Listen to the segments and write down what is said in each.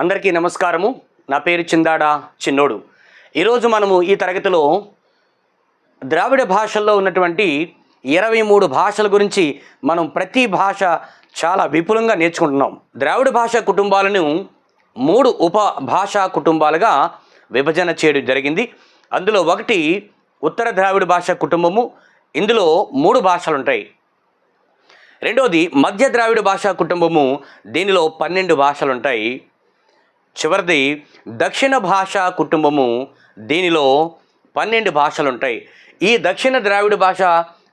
అందరికీ నమస్కారము. నా పేరు చిందాడ చిన్నోడు. ఈరోజు మనము ఈ తరగతిలో ద్రావిడ భాషల్లో ఉన్నటువంటి ఇరవై మూడు భాషల గురించి మనం ప్రతి భాష చాలా విపులంగా నేర్చుకుంటున్నాం. ద్రావిడ భాష కుటుంబాలను మూడు ఉప భాషా కుటుంబాలుగా విభజన చేయడం జరిగింది. అందులో ఒకటి ఉత్తర ద్రావిడ భాష కుటుంబము ఇందులో మూడు భాషలు ఉంటాయి రెండోది మధ్య ద్రావిడ భాషా కుటుంబము దీనిలో పన్నెండు భాషలు ఉంటాయి చివరిది దక్షిణ భాషా కుటుంబము. దీనిలో పన్నెండు భాషలు ఉంటాయి ఈ దక్షిణ ద్రావిడ భాష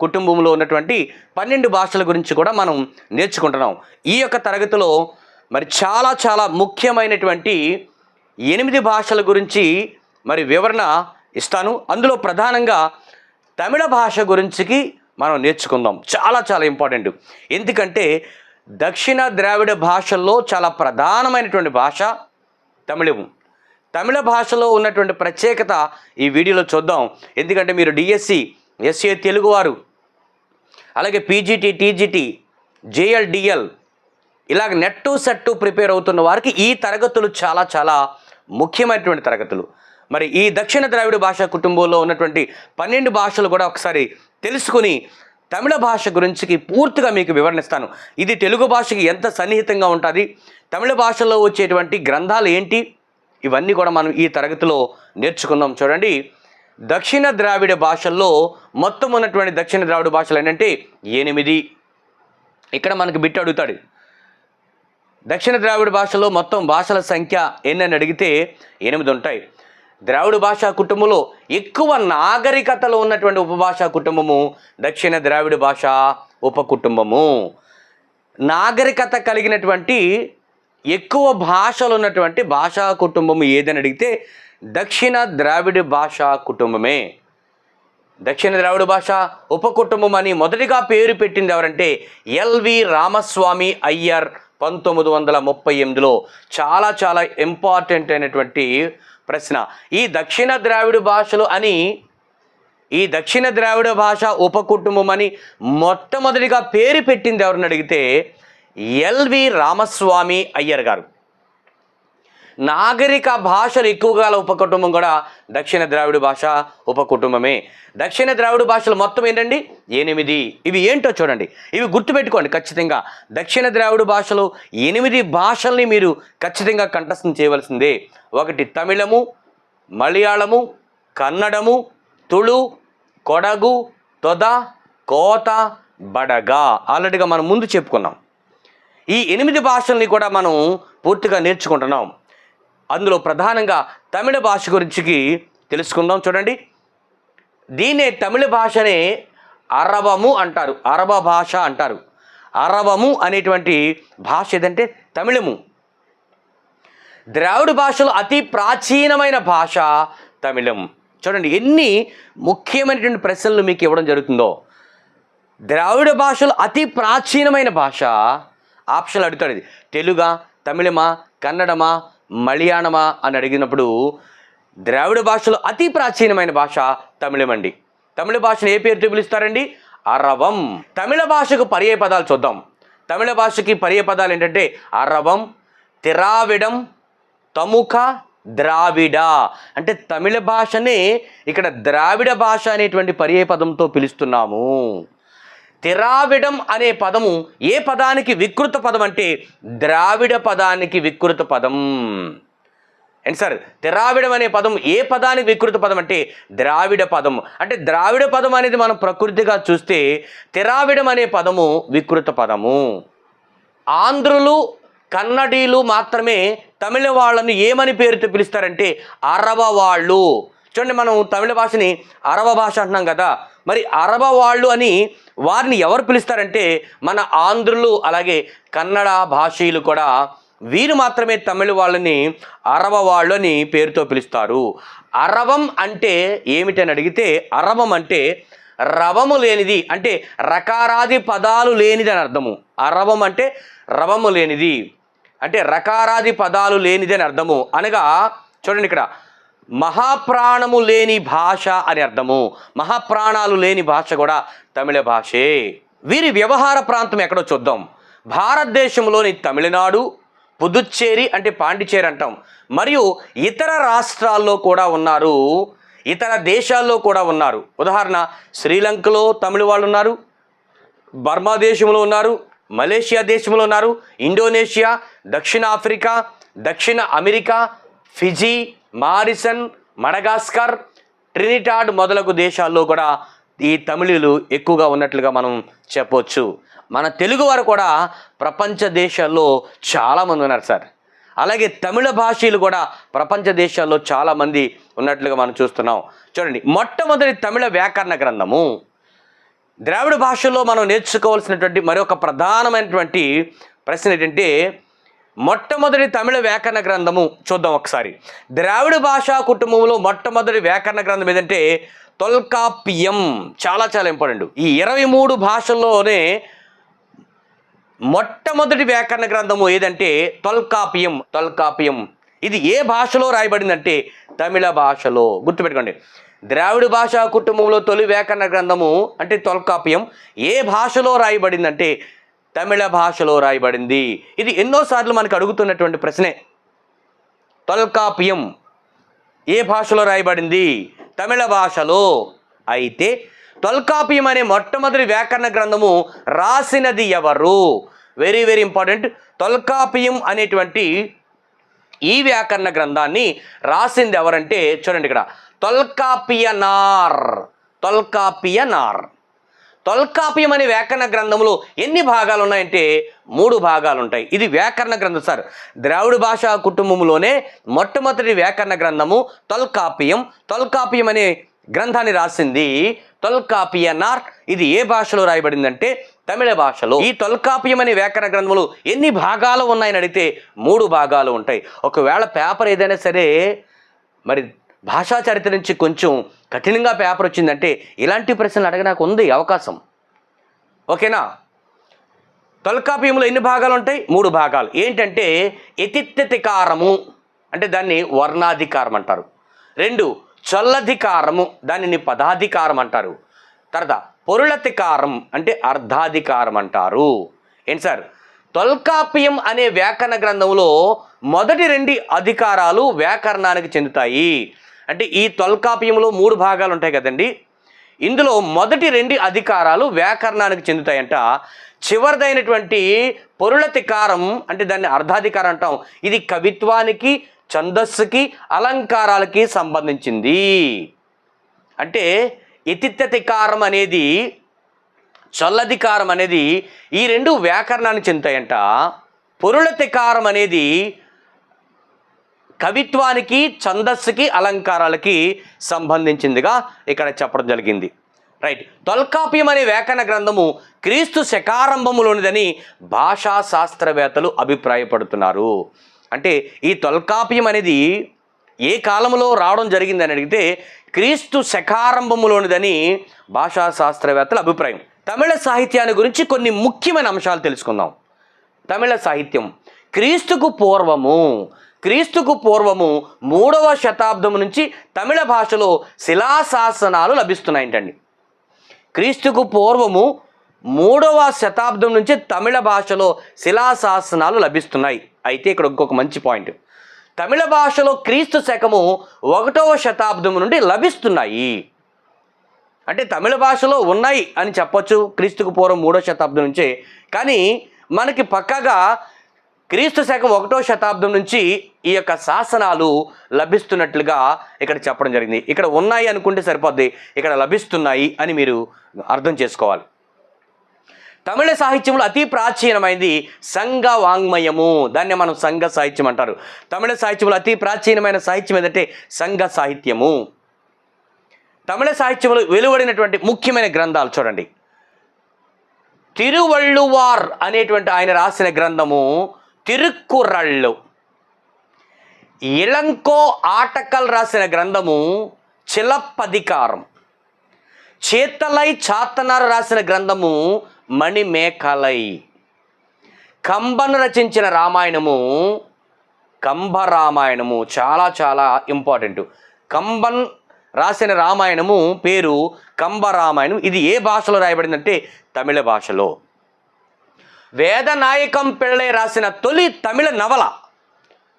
కుటుంబంలో ఉన్నటువంటి పన్నెండు భాషల గురించి కూడా మనం నేర్చుకుంటున్నాం. ఈ యొక్క తరగతిలో మరి చాలా చాలా ముఖ్యమైనటువంటి ఎనిమిది భాషల గురించి మరి వివరణ ఇస్తాను. అందులో ప్రధానంగా తమిళ భాష గురించికి మనం నేర్చుకుందాం. చాలా చాలా ఇంపార్టెంట్. ఎందుకంటే దక్షిణ ద్రావిడ భాషల్లో చాలా ప్రధానమైనటువంటి భాష తమిళము. తమిళ భాషలో ఉన్నటువంటి ప్రత్యేకత ఈ వీడియోలో చూద్దాం. ఎందుకంటే మీరు డిఎస్సి ఎస్ఏ తెలుగువారు అలాగే పీజీటీ టీజీటీ జేఎల్డిఎల్ ఇలాగ నెట్టు సెట్టు ప్రిపేర్ అవుతున్న వారికి ఈ తరగతులు చాలా చాలా ముఖ్యమైనటువంటి తరగతులు. మరి ఈ దక్షిణ ద్రావిడ భాషా కుటుంబంలో ఉన్నటువంటి పన్నెండు భాషలు కూడా ఒకసారి తెలుసుకుని తమిళ భాష గురించికి పూర్తిగా మీకు వివరణిస్తాను ఇది తెలుగు భాషకి ఎంత సన్నిహితంగా ఉంటుంది? తమిళ భాషలో వచ్చేటువంటి గ్రంథాలు ఏంటి? ఇవన్నీ కూడా మనం ఈ తరగతిలో నేర్చుకుందాం. చూడండి. దక్షిణ ద్రావిడ భాషల్లో మొత్తం ఉన్నటువంటి దక్షిణ ద్రావిడ భాషలు ఏంటంటే ఎనిమిది. ఇక్కడ మనకు బిట్ అడుగుతాడు. దక్షిణ ద్రావిడ భాషలో మొత్తం భాషల సంఖ్య ఎన్ని అడిగితే ఎనిమిది ఉంటాయి. ద్రావిడ భాషా కుటుంబంలో ఎక్కువ నాగరికతలో ఉన్నటువంటి ఉపభాషా కుటుంబము దక్షిణ ద్రావిడ భాష ఉపకుటుంబము నాగరికత కలిగినటువంటి ఎక్కువ భాషలు ఉన్నటువంటి భాషా కుటుంబం ఏదని అడిగితే దక్షిణ ద్రావిడ భాషా కుటుంబమే. దక్షిణ ద్రావిడ భాష ఉపకుటుంబం అని మొదటిగా పేరు పెట్టింది ఎవరంటే ఎల్వి రామస్వామి అయ్యర్ పంతొమ్మిది వందల ముప్పై ఎనిమిదిలో. చాలా చాలా ఇంపార్టెంట్ అయినటువంటి ప్రశ్న. ఈ దక్షిణ ద్రావిడ భాషలు అని ఈ దక్షిణ ద్రావిడ భాష ఉపకుటుంబం అని మొట్టమొదటిగా పేరు పెట్టింది ఎవరిని అడిగితే ఎల్వి రామస్వామి అయ్యర్ గారు. నాగరిక భాషలు ఎక్కువగా గల ఉపకుటుంబం కూడా దక్షిణ ద్రావిడ భాష ఉపకుటుంబమే. దక్షిణ ద్రావిడ భాషలు మొత్తం ఏంటండి? ఎనిమిది. ఇవి ఏంటో చూడండి. ఇవి గుర్తుపెట్టుకోండి ఖచ్చితంగా. దక్షిణ ద్రావిడ భాషలో ఎనిమిది భాషల్ని మీరు ఖచ్చితంగా కంఠస్థం చేయవలసిందే. ఒకటి తమిళము మలయాళము కన్నడము తుళు కొడగు తొద కోత బడగా. ఆల్రెడీగా మనం ముందు చెప్పుకున్నాం. ఈ ఎనిమిది భాషల్ని కూడా మనం పూర్తిగా నేర్చుకుంటున్నాం. అందులో ప్రధానంగా తమిళ భాష గురించికి తెలుసుకుందాం చూడండి. దీన్నే తమిళ భాషనే అరవము అంటారు. అరవ భాష అంటారు. అరవము అనేటువంటి భాష ఏదంటే తమిళము. ద్రావిడ భాషలో అతి ప్రాచీనమైన భాష తమిళం. చూడండి ఎన్ని ముఖ్యమైనటువంటి ప్రశ్నలు మీకు ఇవ్వడం జరుగుతుందో. ద్రావిడ భాషలో అతి ప్రాచీనమైన భాష ఆప్షన్లు అడుగుతాడు ఇది. తెలుగా తమిళమా కన్నడమా మలయాళమా అని అడిగినప్పుడు ద్రావిడ భాషలో అతి ప్రాచీనమైన భాష తమిళమండి తమిళ భాషను ఏ పేరుతో పిలుస్తారండి అరవం. తమిళ భాషకు పర్యాయ పదాలు చూద్దాం. తమిళ భాషకి పర్యాయ పదాలు ఏంటంటే అరవం తిరావిడం తముఖ ద్రావిడ. అంటే తమిళ భాషనే ఇక్కడ ద్రావిడ భాష అనేటువంటి పర్యాయ పదంతో పిలుస్తున్నాము. తిరావిడం అనే పదము ఏ పదానికి వికృత పదం అంటే ద్రావిడ పదానికి వికృత పదం. And sir? తిరావిడం అనే పదం ఏ పదానికి వికృత పదం అంటే ద్రావిడ పదం. అంటే ద్రావిడ పదం అనేది మనం ప్రకృతిగా చూస్తే తిరావిడం అనే పదము వికృత పదము. ఆంధ్రులు కన్నడీలు మాత్రమే తమిళ వాళ్ళని ఏమని పేరుతో పిలుస్తారంటే అరవ వాళ్ళు. చూడండి మనం తమిళ భాషని అరవ భాష అంటున్నాం కదా మరి అరవ వాళ్ళు అని వారిని ఎవరు పిలుస్తారంటే మన ఆంధ్రులు అలాగే కన్నడ భాషీయులు కూడా. వీరు మాత్రమే తమిళ వాళ్ళని అరవ వాళ్ళు అని పేరుతో పిలుస్తారు. అరవం అంటే ఏమిటని అడిగితే అరవం అంటే రవము లేనిది అంటే రకారాది పదాలు లేనిది అని అర్థము. అరవం అంటే రవము లేనిది అంటే రకారాది పదాలు లేనిది అని అర్థము. అనగా చూడండి ఇక్కడ మహాప్రాణము లేని భాష అని అర్థము. మహాప్రాణాలు లేని భాష కూడా తమిళ భాషే. వీరి వ్యవహార ప్రాంతం ఎక్కడో చూద్దాం. భారతదేశంలోని తమిళనాడు పుదుచ్చేరి అంటే పాండిచేరి అంటాం. మరియు ఇతర రాష్ట్రాల్లో కూడా ఉన్నారు. ఇతర దేశాల్లో కూడా ఉన్నారు. ఉదాహరణ శ్రీలంకలో తమిళ వాళ్ళు ఉన్నారు. బర్మా దేశంలో ఉన్నారు. మలేషియా దేశంలో ఉన్నారు. ఇండోనేషియా దక్షిణ ఆఫ్రికా దక్షిణ America Fiji Mauritius Madagascar Trinidad మొదలగు దేశాల్లో కూడా ఈ తమిళులు ఎక్కువగా ఉన్నట్లుగా మనం చెప్పొచ్చు. మన తెలుగు వారు కూడా ప్రపంచ దేశాల్లో చాలామంది ఉన్నారు సార్. అలాగే తమిళ భాషలు కూడా ప్రపంచ దేశాల్లో చాలామంది ఉన్నట్లుగా మనం చూస్తున్నాం. చూడండి మొట్టమొదటి తమిళ వ్యాకరణ గ్రంథము. ద్రావిడ భాషలో మనం నేర్చుకోవాల్సినటువంటి మరొక ప్రధానమైనటువంటి ప్రశ్న ఏంటంటే మొట్టమొదటి తమిళ వ్యాకరణ గ్రంథము చూద్దాం ఒకసారి. ద్రావిడ భాషా కుటుంబంలో మొట్టమొదటి వ్యాకరణ గ్రంథం ఏదంటే తొల్కాపియం. చాలా చాలా ఇంపార్టెంట్. ఈ ఇరవై మూడు భాషల్లోనే మొట్టమొదటి వ్యాకరణ గ్రంథము ఏదంటే తొల్కాపియం తొల్కాప్యం. ఇది ఏ భాషలో రాయబడిందంటే తమిళ భాషలో. గుర్తుపెట్టుకోండి. ద్రావిడ భాషా కుటుంబంలో తొలి వ్యాకరణ గ్రంథము అంటే తొల్కాప్యం. ఏ భాషలో రాయబడిందంటే తమిళ భాషలో రాయబడింది. ఇది ఎన్నోసార్లు మనకు అడుగుతున్నటువంటి ప్రశ్నే. తొల్కాపియం. ఏ భాషలో రాయబడింది? తమిళ భాషలో. అయితే తొల్కాపియం అనే మొట్టమొదటి వ్యాకరణ గ్రంథము రాసినది ఎవరు? వెరీ వెరీ ఇంపార్టెంట్ తొల్కాపియం అనేటువంటి ఈ వ్యాకరణ గ్రంథాన్ని రాసింది ఎవరంటే చూడండి ఇక్కడ. తొల్కాపియనార్. తొల్కాపియనార్. తొల్కాప్యం అనే వ్యాకరణ గ్రంథంలో ఎన్ని భాగాలు ఉన్నాయంటే మూడు భాగాలు ఉంటాయి ఇది వ్యాకరణ గ్రంథం సార్. ద్రావిడ భాషా కుటుంబంలోనే మొట్టమొదటి వ్యాకరణ గ్రంథము తొల్కాప్యం. తొల్కాప్యం అనే గ్రంథాన్ని రాసింది తొల్కాపియనార్ ఇది ఏ భాషలో రాయబడిందంటే తమిళ భాషలో. ఈ తొల్కాప్యం అనే వ్యాకరణ గ్రంథములు ఎన్ని భాగాలు ఉన్నాయని అడిగితే మూడు భాగాలు ఉంటాయి. ఒకవేళ పేపర్ ఏదైనా సరే మరి భాషా చరిత్ర నుంచి కొంచెం కఠినంగా పేపర్ వచ్చిందంటే ఇలాంటి ప్రశ్నలు అడగడానికి ఉంది అవకాశం. ఓకేనా? తొలకాప్యంలో ఎన్ని భాగాలు ఉంటాయి? మూడు భాగాలు. ఏంటంటే ఎతిత్తికారము అంటే దాన్ని వర్ణాధికారం అంటారు. రెండు చల్లధికారము దానిని పదాధికారం అంటారు. తర్వాత పొరులతికారం అంటే అర్ధాధికారం అంటారు. ఏంటి సార్? తొల్కాప్యం అనే వ్యాకరణ గ్రంథంలో మొదటి రెండు అధికారాలు వ్యాకరణానికి చెందుతాయి. అంటే ఈ తొల్కాప్యంలో మూడు భాగాలు ఉంటాయి కదండి. ఇందులో మొదటి రెండు అధికారాలు వ్యాకరణానికి చెందుతాయంట. చివరిదైనటువంటి పొరులతికారం అంటే దాన్ని అర్ధాధికారం అంటాం. ఇది కవిత్వానికి ఛందస్సుకి అలంకారాలకి సంబంధించింది. అంటే ఇతిత్యతికారం అనేది చొల్లధికారం అనేది ఈ రెండు వ్యాకరణానికి చెందుతాయంట. పొరులతికారం అనేది కవిత్వానికి ఛందస్సుకి అలంకారాలకి సంబంధించిందిగా ఇక్కడ చెప్పడం జరిగింది. రైట్. తొల్కాప్యం అనే వ్యాకరణ గ్రంథము క్రీస్తు శకారంభములోనిదని భాషా శాస్త్రవేత్తలు అభిప్రాయపడుతున్నారు. అంటే ఈ తొల్కాప్యం అనేది ఏ కాలంలో రావడం జరిగిందని అడిగితే క్రీస్తు శకారంభములోనిదని భాషా శాస్త్రవేత్తల అభిప్రాయం. తమిళ సాహిత్యాన్ని గురించి కొన్ని ముఖ్యమైన అంశాలు తెలుసుకుందాం. తమిళ సాహిత్యం క్రీస్తుకు పూర్వము క్రీస్తుకు పూర్వము మూడవ శతాబ్దం నుంచి తమిళ భాషలో శిలాశాసనాలు లభిస్తున్నాయంటండి. క్రీస్తుకు పూర్వము మూడవ శతాబ్దం నుంచి తమిళ భాషలో శిలాశాసనాలు లభిస్తున్నాయి. అయితే ఇక్కడ ఇంకొక మంచి పాయింట్. తమిళ భాషలో క్రీస్తు శకము ఒకటవ శతాబ్దం నుండి లభిస్తున్నాయి. అంటే తమిళ భాషలో ఉన్నాయి అని చెప్పొచ్చు క్రీస్తుకు పూర్వం మూడో శతాబ్దం నుంచే. కానీ మనకి పక్కగా క్రీస్తు శకం ఒకటో శతాబ్దం నుంచి ఈ యొక్క శాసనాలు లభిస్తున్నట్లుగా ఇక్కడ చెప్పడం జరిగింది. ఇక్కడ ఉన్నాయి అనుకుంటే సరిపోద్ది. ఇక్కడ లభిస్తున్నాయి అని మీరు అర్థం చేసుకోవాలి. తమిళ సాహిత్యంలో అతి ప్రాచీనమైనది సంఘ వాంగ్మయము. దాన్ని మనం సంఘ సాహిత్యం అంటారు. తమిళ సాహిత్యంలో అతి ప్రాచీనమైన సాహిత్యం ఏంటంటే సంఘ సాహిత్యము. తమిళ సాహిత్యంలో వెలువడినటువంటి ముఖ్యమైన గ్రంథాలు చూడండి. తిరువళ్ళువార్ అనేటువంటి ఆయన రాసిన గ్రంథము తిరుక్కురళ్ళు. ఇళంకో ఆటకల్ రాసిన గ్రంథము చిలప్పధికారం. చేతలై చాతనారు రాసిన గ్రంథము మణిమేకలై. కంబను రచించిన రామాయణము కంబ రామాయణము చాలా చాలా ఇంపార్టెంట్. కంబన్ రాసిన రామాయణము పేరు కంబ రామాయణం ఇది ఏ భాషలో రాయబడిందంటే తమిళ భాషలో. వేదనాయకం పిళ్ళై రాసిన తొలి తమిళ నవల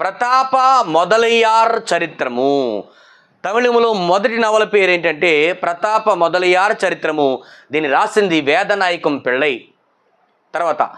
ప్రతాప మొదలయ్యార్ చరిత్రము. తమిళములో మొదటి నవల పేరు ఏంటంటే ప్రతాప మొదలయ్యార్ చరిత్రము. దీన్ని రాసింది వేదనాయకం పిళ్ళై. తర్వాత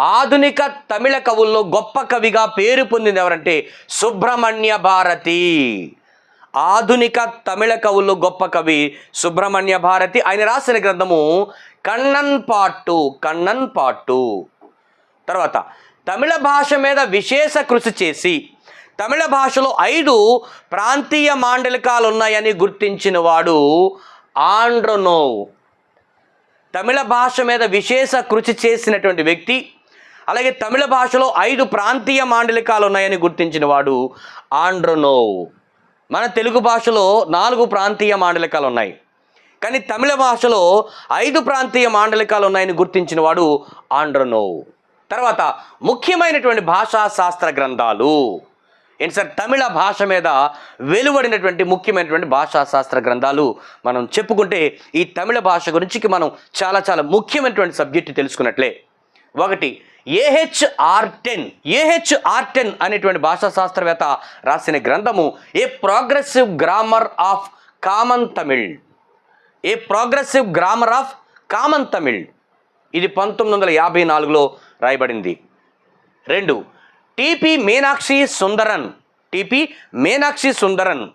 ఆధునిక తమిళ కవుల్లో గొప్ప కవిగా పేరు పొందింది ఎవరంటే సుబ్రహ్మణ్య భారతి. ఆధునిక తమిళ కవుల్లో గొప్ప కవి సుబ్రహ్మణ్య భారతి. ఆయన రాసిన గ్రంథము కన్నన్ పాటు కన్నన్ పాటు. తర్వాత తమిళ భాష మీద విశేష కృషి చేసి తమిళ భాషలో ఐదు ప్రాంతీయ మాండలికాలు ఉన్నాయని గుర్తించిన వాడు ఆండ్రనోవ్. తమిళ భాష మీద విశేష కృషి చేసినటువంటి వ్యక్తి అలాగే తమిళ భాషలో ఐదు ప్రాంతీయ మాండలికాలు ఉన్నాయని గుర్తించిన వాడు ఆండ్రనోవ్. మన తెలుగు భాషలో నాలుగు ప్రాంతీయ మాండలికాలు ఉన్నాయి కానీ తమిళ భాషలో ఐదు ప్రాంతీయ మాండలికాలు ఉన్నాయని గుర్తించిన వాడు ఆండ్రనోవ్. తర్వాత ముఖ్యమైనటువంటి భాషా శాస్త్ర గ్రంథాలు. ఏంటి సార్? తమిళ భాష మీద వెలువడినటువంటి ముఖ్యమైనటువంటి భాషా శాస్త్ర గ్రంథాలు మనం చెప్పుకుంటే ఈ తమిళ భాష గురించి మనం చాలా చాలా ముఖ్యమైనటువంటి సబ్జెక్టు తెలుసుకున్నట్లే. ఒకటి ఏహెచ్ఆర్ టెన్. ఏహెచ్ఆర్ టెన్ అనేటువంటి భాషా శాస్త్రవేత్త రాసిన గ్రంథము a progressive grammar of common Tamil a progressive grammar of common Tamil. ఇది పంతొమ్మిది వందల యాభై నాలుగులో రాయబడింది. రెండు TP Meenakshi Sundaran. TP Meenakshi Sundaran.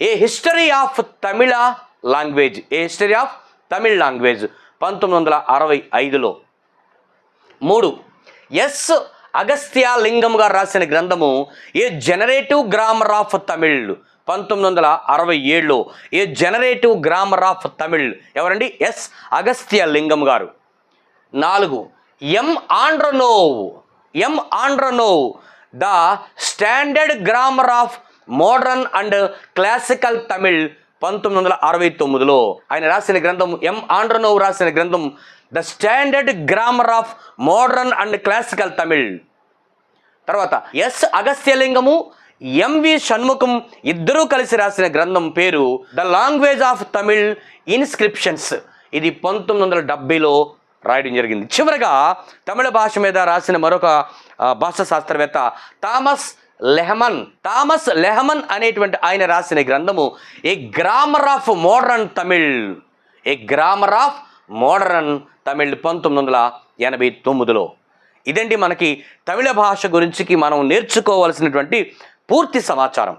A history of Tamil language a history of Tamil language పంతొమ్మిది వందల అరవై ఐదులో. మూడు ఎస్ అగస్త్య లింగం గారు రాసిన గ్రంథము a generative grammar of Tamil పంతొమ్మిది వందల అరవై ఏడులో a generative grammar of Tamil ఎవరండి? ఎస్. అగస్త్య లింగం గారు. నాలుగు. M. Andronov. M. Andronov. The standard grammar of modern and classical Tamil పంతొమ్మిది వందల అరవై తొమ్మిదిలో. ఆయన రాసిన గ్రంథం ఎం. ఆండ్రనోవ్ రాసిన గ్రంథం the standard grammar of modern and classical Tamil. తర్వాత ఎస్. అగస్త్యలింగము ఎంవి షణ్ముఖం ఇద్దరూ కలిసి రాసిన గ్రంథం పేరు the language of Tamil inscriptions ఇది పంతొమ్మిది వందల డెబ్బైలో రాయడం జరిగింది. చివరగా తమిళ భాష మీద రాసిన మరొక భాషా శాస్త్రవేత్త థామస్ లెహమన్ థామస్ లెహమన్ అనేటువంటి ఆయన రాసిన గ్రంథము a grammar of modern Tamil a grammar of modern Tamil పంతొమ్మిది వందల ఎనభై తొమ్మిదిలో. ఇదండి మనకి తమిళ భాష గురించి మనం నేర్చుకోవాల్సినటువంటి పూర్తి సమాచారం.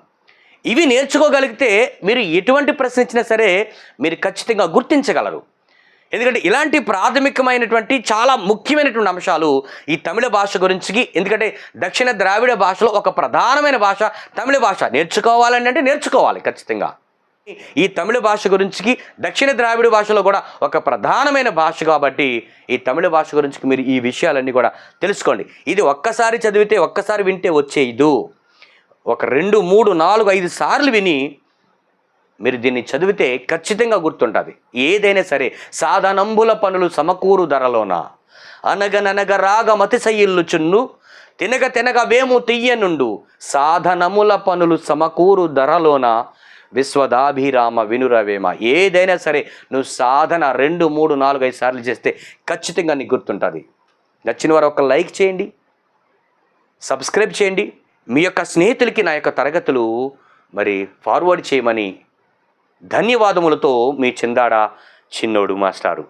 ఇవి నేర్చుకోగలిగితే మీరు ఎటువంటి ప్రశ్నించినా సరే మీరు ఖచ్చితంగా గుర్తించగలరు. ఎందుకంటే ఇలాంటి ప్రాథమికమైనటువంటి చాలా ముఖ్యమైనటువంటి అంశాలు ఈ తమిళ భాష గురించి ఎందుకంటే దక్షిణ ద్రావిడ భాషలో ఒక ప్రధానమైన భాష తమిళ భాష. నేర్చుకోవాలని అంటే నేర్చుకోవాలి ఖచ్చితంగా. ఈ తమిళ భాష గురించి దక్షిణ ద్రావిడ భాషలో కూడా ఒక ప్రధానమైన భాష కాబట్టి ఈ తమిళ భాష గురించి మీరు ఈ విషయాలన్నీ కూడా తెలుసుకోండి. ఇది ఒక్కసారి చదివితే ఒక్కసారి వింటే వచ్చేయదు ఒక రెండు మూడు నాలుగు ఐదు సార్లు విని మీరు దీన్ని చదివితే ఖచ్చితంగా గుర్తుంటుంది. ఏదైనా సరే సాధనంబుల పనులు సమకూరు ధరలోన. అనగననగ రాగమతి చున్ను తినగ తినగ వేము తీయనుండు సాధనముల పనులు సమకూరు ధరలోన విశ్వదాభిరామ వినురవేమ. ఏదైనా సరే నువ్వు సాధన రెండు మూడు నాలుగు ఐదు సార్లు చేస్తే ఖచ్చితంగా నీకు గుర్తుంటుంది. నచ్చిన వారు ఒక లైక్ చేయండి. సబ్స్క్రైబ్ చేయండి. మీ యొక్క స్నేహితులకి నా యొక్క తరగతులు మరి ఫార్వర్డ్ చేయమని ధన్యవాదములతో మీ చిందాడ చిన్నోడు మాస్టారు.